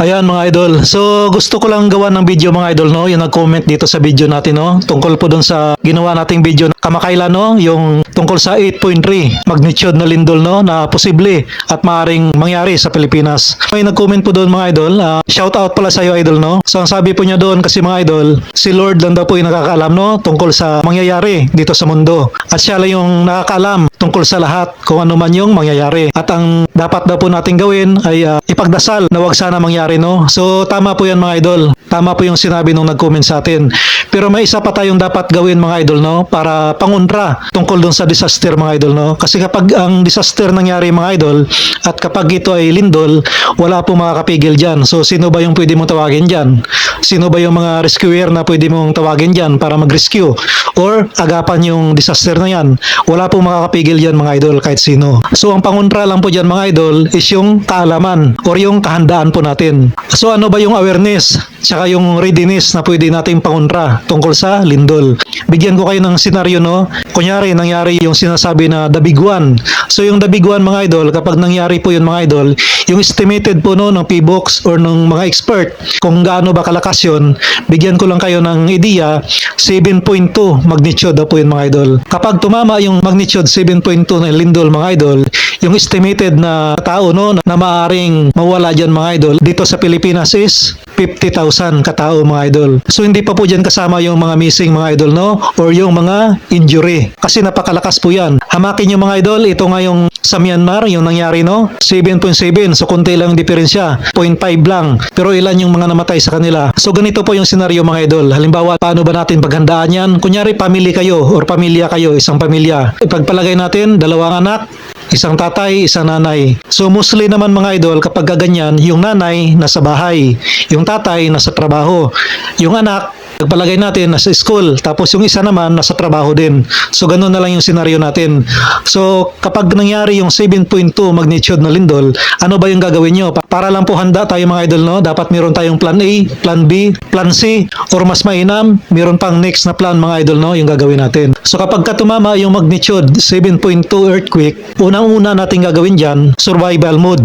Ayan mga idol. So gusto ko lang gawa ng video mga idol no, yung nag-comment dito sa video natin no, tungkol po dun sa ginawa nating video kamakailan no, yung tungkol sa 8.3 magnitude na lindol no na posible at maaring mangyari sa Pilipinas. May nag-comment po doon mga idol. ah, shout out pala sa iyo idol no. So ang sabi po niya doon kasi mga idol, si Lord lang daw po yung nakakaalam no tungkol sa mangyayari dito sa mundo. At siya lang yung nakakaalam tungkol sa lahat kung ano man yung mangyayari. At ang dapat daw po natin gawin ay ah, ipagdasal na wag sana mangyari no. So tama po yan mga idol. Tama po yung sinabi nung nag-comment sa atin. Pero may isa pa tayong dapat gawin mga idol no para pangunra tungkol dun sa disaster mga idol no. Kasi kapag ang disaster nangyari mga idol at kapag ito ay lindol, wala po makakapigil dyan. So sino ba yung pwede mong tawagin dyan? Sino ba yung mga rescuer na pwede mong tawagin dyan para mag-rescue? Or agapan yung disaster na yan? Wala po makakapigil dyan mga idol kahit sino. So ang pangunra lang po dyan mga idol is yung kaalaman or yung kahandaan po natin. So ano ba yung awareness? Tsaka yung readiness na pwede nating pangunra tungkol sa lindol. Bigyan ko kayo ng senaryo no. Kunyari nangyari yung sinasabi na the big one. So yung the big one mga idol, kapag nangyari po yun mga idol, yung estimated po no ng PBOX or ng mga expert kung gaano ba kalakas yun, bigyan ko lang kayo ng ideya, 7.2 magnitude daw po yun mga idol. Kapag tumama yung magnitude 7.2 na lindol mga idol, yung estimated na tao no na maaring mawala dyan mga idol dito sa Pilipinas is 50,000 katao mga idol. So hindi pa po dyan kasama yung mga missing mga idol no or yung mga injury. Kasi napakalakas po yan. Hamakin yung mga idol, ito nga yung sa Myanmar yung nangyari no 7.7 so konti lang yung diferensya 0.5 lang. Pero ilan yung mga namatay sa kanila? So ganito po yung senaryo mga idol. Halimbawa paano ba natin paghandaan yan? Kunyari family kayo or pamilya kayo isang pamilya. Ipagpalagay natin dalawang anak Isang tatay, isang nanay. So mostly naman mga idol, kapag ganyan, yung nanay nasa bahay, yung tatay nasa trabaho, yung anak Nagpalagay natin nasa school, tapos yung isa naman nasa trabaho din. So ganun na lang yung senaryo natin. So kapag nangyari yung 7.2 magnitude na lindol, ano ba yung gagawin nyo? Pa- Para lang po handa tayo mga idol, no? Dapat meron tayong plan A, plan B, plan C, or mas mainam, meron pang next na plan mga idol, no? Yung gagawin natin. So kapag ka tumama yung magnitude 7.2 earthquake, unang-una natin gagawin dyan, survival mode.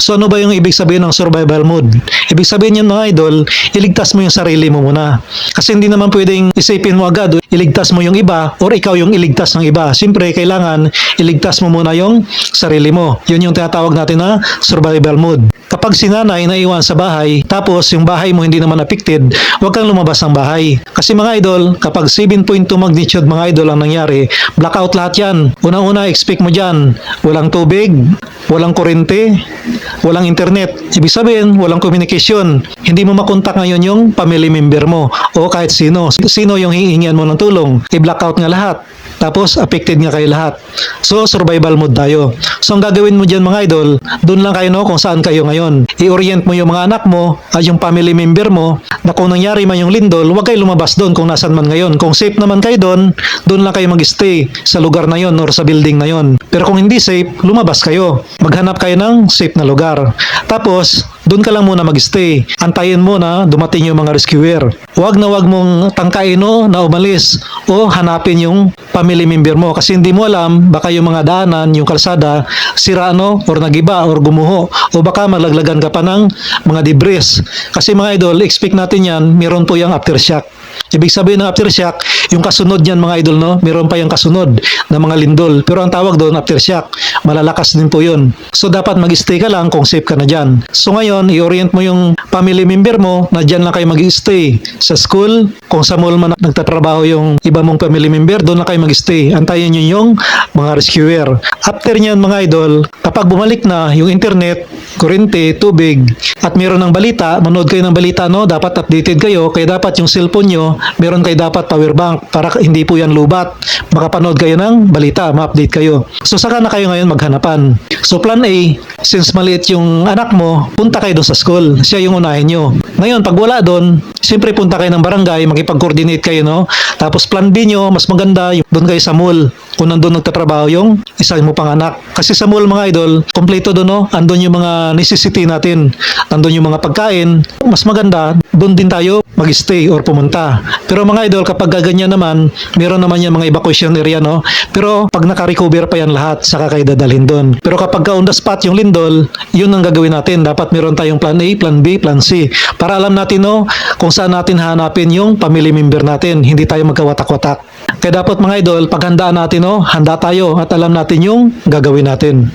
So ano ba yung ibig sabihin ng survival mode? Ibig sabihin yan mga idol, iligtas mo yung sarili mo muna. Kasi hindi naman pwedeng isipin mo agad, iligtas mo yung iba or ikaw yung iligtas ng iba. Siyempre, kailangan iligtas mo muna yung sarili mo. Yun yung tinatawag natin na survival mode. Kapag si nanay naiwan sa bahay, tapos yung bahay mo hindi naman affected, huwag kang lumabas ng bahay. Kasi mga idol, kapag 7.2 magnitude mga idol ang nangyari, blackout lahat yan. Unang-una, expect mo dyan, walang tubig, walang kurente, walang internet. Ibig sabihin, walang communication. Hindi mo makontak ngayon yung family member mo o kahit sino. Sino yung hihingian mo ng tulong? I-blackout nga lahat. Tapos, affected nga kayo lahat. So, survival mode tayo. So, ang gagawin mo dyan mga idol, doon lang kayo no kung saan kayo ngayon. I-orient mo yung mga anak mo at yung family member mo na kung nangyari man yung lindol, huwag kayo lumabas doon kung nasan man ngayon. Kung safe naman kayo doon, doon lang kayo mag-stay sa lugar na yon or sa building na yon. Pero kung hindi safe, lumabas kayo. Maghanap kayo ng safe na lugar. Tapos, doon ka lang muna mag-stay. Antayin mo na dumating yung mga rescuer. Huwag na huwag mong tangkain no, na umalis o hanapin yung family member mo kasi hindi mo alam baka yung mga daanan, yung kalsada sira no or nagiba or gumuho o baka malaglagan ka pa ng mga debris. Kasi mga idol, expect natin yan, meron po yung aftershock. Ibig sabihin ng aftershock, yung kasunod niyan mga idol, no? Meron pa yung kasunod na mga lindol. Pero ang tawag doon, aftershock. Malalakas din po yun. So, dapat mag-stay ka lang kung safe ka na dyan. So, ngayon, i-orient mo yung family member mo na dyan lang kayo mag-stay. Sa school, kung sa mall man nagtatrabaho yung iba mong family member, doon lang kayo mag-stay. Antayin nyo yung mga rescuer. After nyan mga idol, kapag bumalik na yung internet, kurente, tubig, at meron ng balita, manood kayo ng balita, no? Dapat updated kayo, kaya dapat yung cellphone nyo, meron kayo dapat power bank para hindi po yan lubat. Makapanood kayo ng balita, ma-update kayo. So saka na kayo ngayon maghanapan. So plan A, since maliit yung anak mo, punta kayo doon sa school. Siya yung unahin nyo. Ngayon, pag wala doon, siyempre punta kayo ng barangay, makipag-coordinate kayo, no? Tapos plan B nyo, mas maganda, doon kayo sa mall. Kung nandun nagtatrabaho yung isa mo pang anak. Kasi sa mall, mga idol, kompleto doon, no? Andun yung mga necessity natin. Andun yung mga pagkain. Mas maganda, doon din tayo mag-stay or pumunta. Pero mga idol, kapag ganyan naman, meron naman yan mga evacuation area, no? Pero pag naka-recover pa yan lahat, saka kayo dadalhin doon. Pero kapag ka on the spot yung lindol, yun ang gagawin natin. Dapat meron tayong plan A, plan B, plan C. Para alam natin, no, kung saan natin hanapin yung family member natin. Hindi tayo magkawatak-watak. Kaya dapat mga idol, paghandaan natin, no, handa tayo at alam natin yung gagawin natin.